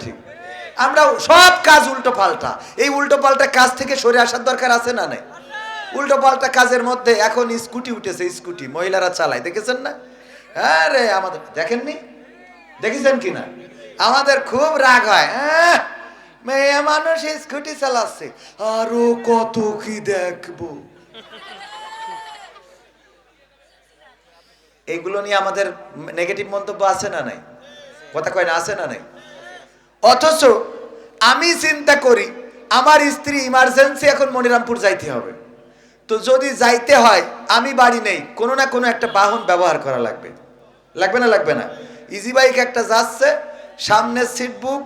ঠিক। আমরা সব কাজ উল্টো পাল্টা। এই উল্টো পাল্টা কাজ থেকে সরে আসার দরকার আছে না নাই? উল্টো পাল্টা কাজের মধ্যে এখন স্কুটি উঠেছে, স্কুটি। মহিলারা চালায়, দেখেছেন না? আরে, আমাদের দেখেননি? দেখেছেন কি না? আমাদের খুব রাগ হয়। মেয়ে মানুষ স্কুটি চালাচ্ছে। আরও কত কি দেখব? এইগুলো নিয়ে আমাদের নেগেটিভ মন্তব্য আছে না নাই? কথা কয় না, আছে না নাই? অথচ আমি চিন্তা করি, আমার স্ত্রী ইমার্জেন্সি এখন মনিরামপুর যাইতে হবে। তো যদি যাইতে হয়, আমি বাড়ি নেই, কোনো না কোনো একটা বাহন ব্যবহার করা লাগবে। লাগবে না লাগবে না। ইজি বাইক একটা যাচ্ছে, সামনের সিট বুক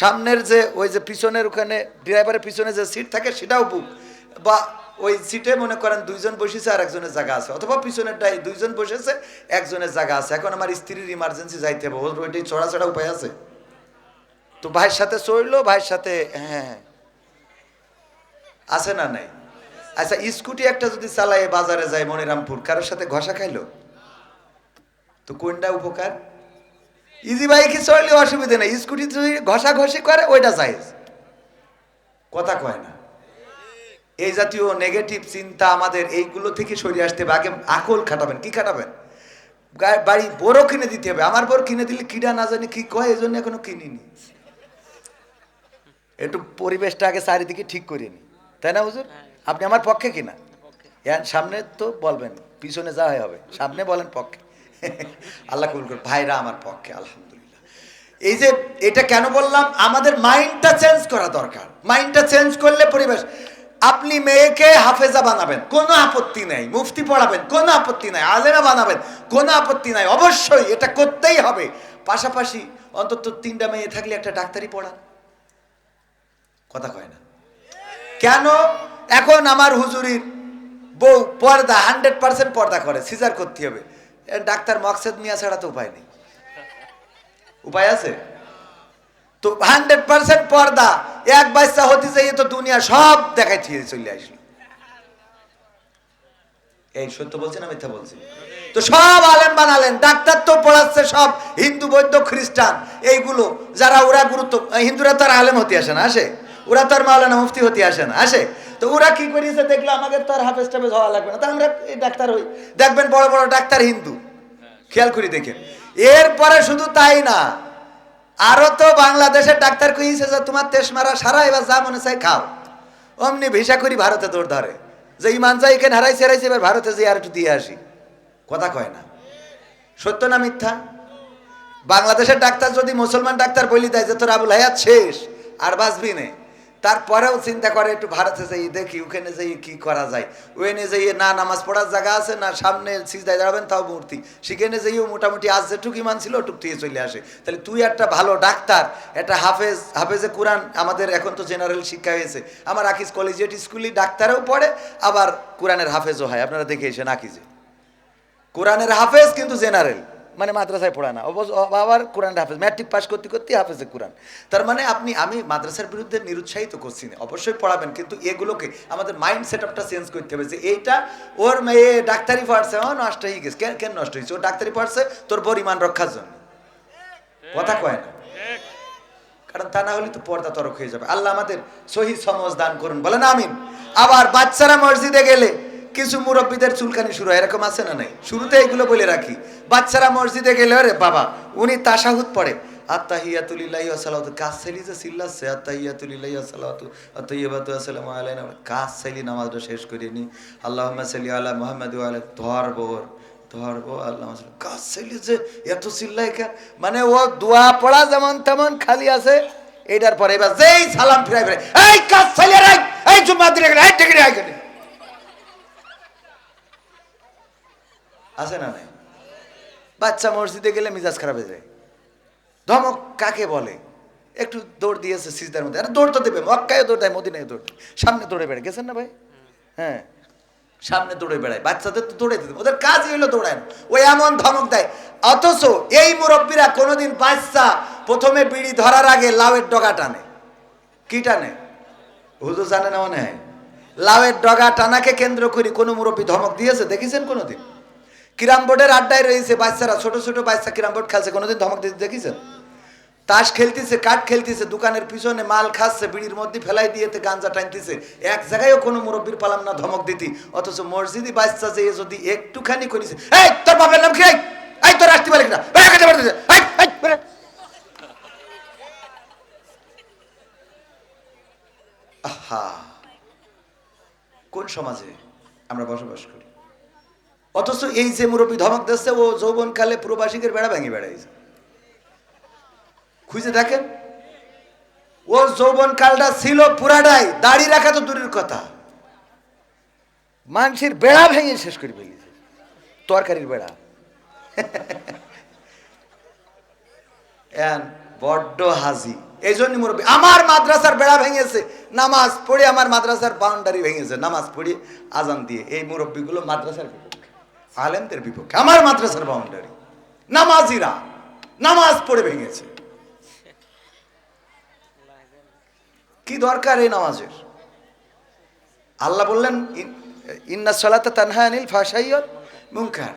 সামনের যে ওই যে পিছনের ওখানে ড্রাইভারের পিছনে যে সিট থাকে, সেটাও বুক বা ওই সিটে মনে করেন দুইজন বসেছে আর একজনের জায়গা আছে। অথবা পিছনেরটাই দুইজন বসেছে, একজনের জায়গা আছে। এখন আমার স্ত্রীর ইমার্জেন্সি যাইতে হবে। ওইটাই চড়া চড়া উপায় আছে। তো ভাইয়ের সাথে চড়লো ভাইয়ের সাথে হ্যাঁ হ্যাঁ। আছে না নাই? আচ্ছা স্কুটি একটা যদি চালায় বাজারে যায় মনিরামপুর, কারোর সাথে ঘষা খাইলো? তো কোনটা উপকার? ইজি বাইকে চড়লে অসুবিধা নেই, স্কুটি যদি ঘষা ঘষি করে, ওইটা চাইজ কথা কয় না। এই জাতীয় নেগেটিভ চিন্তা আমাদের এইগুলো থেকে সরিয়ে আসতে হবে। আগে আকল খাটাবেন, কি খাটাবেন? বাড়ি বড় কিনে দিতে হবে। আমার বড় কিনে দিলে কিনা না জানি কি কয় এই জন্য এখনও কিনিনি। একটু পরিবেশটা আগে চারিদিকে ঠিক করে নি। তাই না হুজুর? আপনি আমার পক্ষে কিনা সামনে তো বলবেন পিছনে যা হয় হবে। সামনে বলেন পক্ষে। আল্লাহ কবুল করুন ভাইরা আমার পক্ষে আলহামদুলিল্লাহ। এই যে এটা কেন বললাম? আমাদের মাইন্ডটা চেঞ্জ করা দরকার। মাইন্ডটা চেঞ্জ করলে পরিবেশ। আপনি মেয়েকে হাফেজা বানাবেন কোনো আপত্তি নাই। মুফতি পড়াবেন কোনো আপত্তি নাই। আলেমা বানাবেন কোনো আপত্তি নাই। অবশ্যই এটা করতেই হবে। পাশাপাশি অন্তত তিনটা মেয়ে থাকলে একটা ডাক্তারি পড়ান। কথা কয় না। কেন? এখন আমার হুজুরির বউ পর্দা হান্ড্রেড পার্সেন্ট পর্দা করে সিজার করতে হবে। ডাক্তার মকসেদ মিয়া ছাড়া তো উপায় নেই। উপায় আছে? তো হান্ড্রেড পার্সেন্ট পর্দা, এক বাচ্চা হতে যাইয়ে তো দুনিয়া সব দেখাই দিয়ে চলে আসলো। এই সত্য বলছি না মিথ্যা বলছি? তো সব আলেম বানালেন, ডাক্তার তো পড়াচ্ছে সব, হিন্দু, বৌদ্ধ, খ্রিস্টান, এইগুলো যারা ওরা গুরুত্ব হিন্দুরা তো আর আলেম হতে আসে না, আসে? ওরা তো আর মাওলানা মুফতি হতে আসে না। আসে? তো ওরা কি করিয়েছে দেখল আমাদের তো আর হাফেজ টাফেজ হওয়া লাগবে না। তা আমরা এই ডাক্তার হই। দেখবেন বড় বড় ডাক্তার হিন্দু। খেয়াল করি দেখেন। এরপরে শুধু তাই না, আরও তো বাংলাদেশের ডাক্তার কইছে যে তোমার তেস মারা সারা এবার যা মনে চাই খাও। অমনি ভিসা করি ভারতে দৌড় ধরে। যে ইমান যাই এখানে হারাইছে হারাইছে, এবার ভারতে যে আর একটু দিয়ে আসি। কথা কয় না। সত্য না মিথ্যা? বাংলাদেশের ডাক্তার যদি মুসলমান ডাক্তার বলি দেয় যে তোর আবুল হায়াত শেষ, আর বাঁচবি নে। তারপরেও চিন্তা করে একটু ভারতে যাই, দেখি ওখানে যাই কি করা যায়। ওখানে যাই না নামাজ পড়ার জায়গা আছে, না সামনে সিজদায় দাঁড়াবেন, তাও মূর্তি। সেখানে যাইও মোটামুটি আজ যেটুক ইমান ছিল ওটুক দিয়ে চলে আসে। তাহলে তুই একটা ভালো ডাক্তার, একটা হাফেজ, হাফেজে কোরআন, আমাদের এখন তো জেনারেল শিক্ষা হয়েছে। আমার আকিজ কলেজিয়েট স্কুলে ডাক্তারও পড়ে, আবার কোরআনের হাফেজও হয়। আপনারা দেখে এসেন আকিজে। কোরআনের হাফেজ কিন্তু জেনারেল মানে মাদ্রাসায় পড়ায় না। আবার কোরআন হাফেজ, ম্যাট্রিক পাস করতে করতে হাফেজে কোরআন। তার মানে আপনি, আমি মাদ্রাসার বিরুদ্ধে নিরুৎসাহিত করছি না। অবশ্যই পড়াবেন, কিন্তু এগুলোকে আমাদের মাইন্ড সেট আপটা চেঞ্জ করতে হবে যে এইটা, ওর মেয়ে ডাক্তারি পড়ছে, ও নষ্ট হয়ে গেছে। কেন কেন নষ্ট হয়েছে? ও ডাক্তারি পড়ছে তোর পরিমাণ রক্ষার জন্য। কথা কয় না। কারণ তা না হলে তো পর্দা তরক হয়ে যাবে। আল্লাহ আমাদের সহি সমজ দান করুন। বলেন আমিন। আবার বাচ্চারা মসজিদে গেলে কিছু মুরব্বীদের চুলকানি শুরু এরকম আছে না নাই? শুরুতে এগুলো বলে রাখি। বাচ্চারা মসজিদে গেলে রে বাবা, উনি তাসাহুদ পড়ে। ধরবো আল্লাহ কাজ মানে ও দোয়া পড়া যেমন তেমন খালি আছে। এইটার পরে এবার যেই সালাম ফিরাই ফিরাই এই কাজ এই জুম্মা দিলে আছে না নাই? বাচ্চা মসজিদে গেলে মিজাজ খারাপ হয়ে যায়। ধমক কাকে বলে? একটু দৌড় দিয়েছে সিজদার মধ্যে। আরে দৌড় তো দেবে মক্কায় দৌড় দেয় মদিনায় দৌড়। সামনে দৌড়ে বেড়ে গেছেন না ভাই? হ্যাঁ। সামনে দৌড়ে বেড়ায়, বাচ্চাদের তো দৌড়ে দিতে ওদের কাজই হলো দৌড়ায় ওই এমন ধমক দেয়, অথচ এই মুরব্বীরা কোনোদিন বাচ্চা প্রথমে বিড়ি ধরার আগে লাউয়ের ডগা টানে। কি টানে? হুজুর জানে না মনে হয়? লাউয়ের ডগা টানাকে কেন্দ্র করে কোনো মুরব্বী ধমক দিয়েছে? দেখেছেন কোনোদিন? কিরাম বোর্ডের আড্ডায় রয়েছে বাচ্চারা, ছোট ছোট বাচ্চা কিরাম বোর্ড খেলছে, কোনোদিন ধমক দিতে দেখেছেন? তাস খেলতেছে, কাঠ খেলতেছে, দোকানের পিছনে মাল খাচ্ছে, বিড়ির মধ্যে ফেলাই দিয়েতে গাঞ্জা টানতেছে। এক জায়গায়ও কোনো মুরব্বীর পালাম না ধমক দিতি। অথচ মসজিদি বাচ্চা যে যদি একটুখানি করেছে, এই, তোর বাপের নাম কি? এই? তোর আসতে পারে। আহা। কোন সমাজে আমরা বসবাস করি? অথচ এই যে মুরব্বী ধমক দিচ্ছে, ও যৌবনকালে প্রবাসীদের বেড়া ভেঙে বেড়াইছে। খুঁজে দেখেন? ও যৌবন কালটা ছিল পুরাটাই, দাড়ি রাখা তো দূরের কথা। মানুষের বেড়া ভেঙে শেষ করে ফেলেছে। তরকারির বেড়া। বড্ড হাজি। এই জন্য মুরব্বী, আমার মাদ্রাসার বেড়া ভেঙেছে। নামাজ পড়ে আমার মাদ্রাসার বাউন্ডারি ভেঙেছে। নামাজ পড়ে আজান দিয়ে। এই মুরব্বীগুলো মাদ্রাসার আলেমদের বিপক্ষে। আমার মাদ্রাসার বাউন্ডারি নামাজিরা, নামাজ পড়ে ভেঙেছে। কি দরকার এই নামাজের? আল্লাহ বললেন, ইন- ইন্না সালাতা তানহা আনিল ফাশাইয়ত মুনকার।